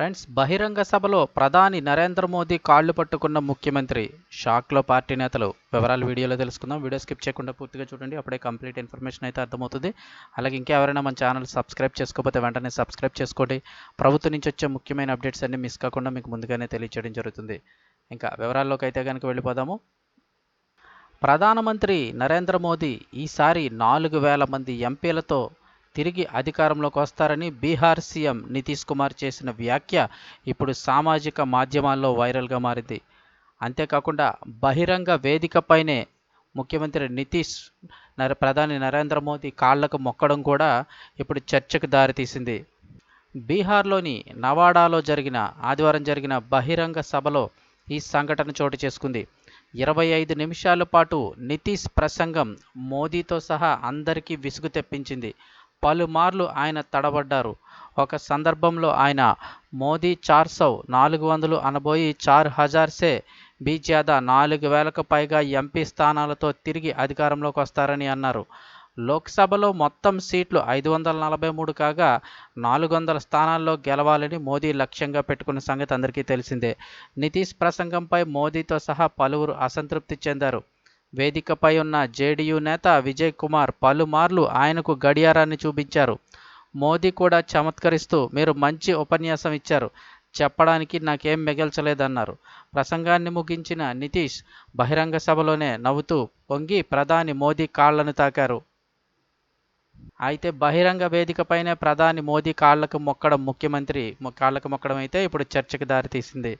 Friends బహిరంగ సభలో ప్రధాని నరేంద్ర మోదీ కాళ్ళు పట్టుకున్న ముఖ్యమంత్రి. షాక్లో పార్టీ నేతలు. వివరాలు వీడియోలో తెలుసుకుందాం. వీడియో స్కిప్ చేయకుండా పూర్తిగా చూడండి. అప్పుడే కంప్లీట్ ఇన్ఫర్మేషన్ అయితే అర్థమవుతుంది. అలాగే ఇంకెవరైనా మన ఛానల్ సబ్స్క్రైబ్ చేసుకోకపోతే వెంటనే సబ్స్క్రైబ్ చేసుకోండి. ప్రభుత్వం నుంచి వచ్చే ముఖ్యమైన అప్డేట్స్ అన్ని మిస్ కాకుండా మీకు ముందుగానే తెలియచేయడం జరుగుతుంది. ఇంకా వివరాల్లోకి అయితే కనుక వెళ్ళిపోదాము. ప్రధానమంత్రి నరేంద్ర మోదీ ఈసారి నాలుగు వేల మంది ఎంపీలతో తిరిగి అధికారంలోకి వస్తారని బీహార్ సీఎం నితీష్ కుమార్ చేసిన వ్యాఖ్య ఇప్పుడు సామాజిక మాధ్యమాల్లో వైరల్గా మారింది. అంతేకాకుండా బహిరంగ వేదికపైనే ముఖ్యమంత్రి నితీష్ నర ప్రధాని నరేంద్ర మోదీ కాళ్ళకు మొక్కడం కూడా ఇప్పుడు చర్చకు దారితీసింది. బీహార్లోని నవాడాలో జరిగిన ఆదివారం జరిగిన బహిరంగ సభలో ఈ సంఘటన చోటు చేసుకుంది. ఇరవై ఐదు నిమిషాల పాటు నితీష్ ప్రసంగం మోదీతో సహా అందరికీ విసుగు తెప్పించింది. పలుమార్లు ఆయన తడబడ్డారు. ఒక సందర్భంలో ఆయన మోదీ చార్ సౌ నాలుగు వందలు అనబోయి చార్ హజార్సే బీజ్యాదా నాలుగు వేలకు పైగా ఎంపీ స్థానాలతో తిరిగి అధికారంలోకి వస్తారని అన్నారు. లోక్సభలో మొత్తం సీట్లు ఐదు వందల నలభై మూడు కాగా నాలుగు వందల స్థానాల్లో గెలవాలని మోదీ లక్ష్యంగా పెట్టుకున్న సంగతి అందరికీ తెలిసిందే. నితీష్ ప్రసంగంపై మోదీతో సహా పలువురు అసంతృప్తి చెందారు. వేదికపై ఉన్న జేడీయూ నేత విజయ్ కుమార్ పలుమార్లు ఆయనకు గడియారాన్ని చూపించారు. మోదీ కూడా చమత్కరిస్తూ మీరు మంచి ఉపన్యాసం ఇచ్చారు. చెప్పడానికి నాకేం మిగల్చలేదన్నారు. ప్రసంగాన్ని ముగించిన నితీష్ బహిరంగ సభలోనే నవ్వుతూ పొంగి ప్రధాని మోదీ కాళ్ళను తాకారు. అయితే బహిరంగ వేదికపైనే ప్రధాని మోదీ కాళ్ళకు మొక్కడం ముఖ్యమంత్రి కాళ్ళకు మొక్కడం అయితే ఇప్పుడు చర్చకు దారితీసింది.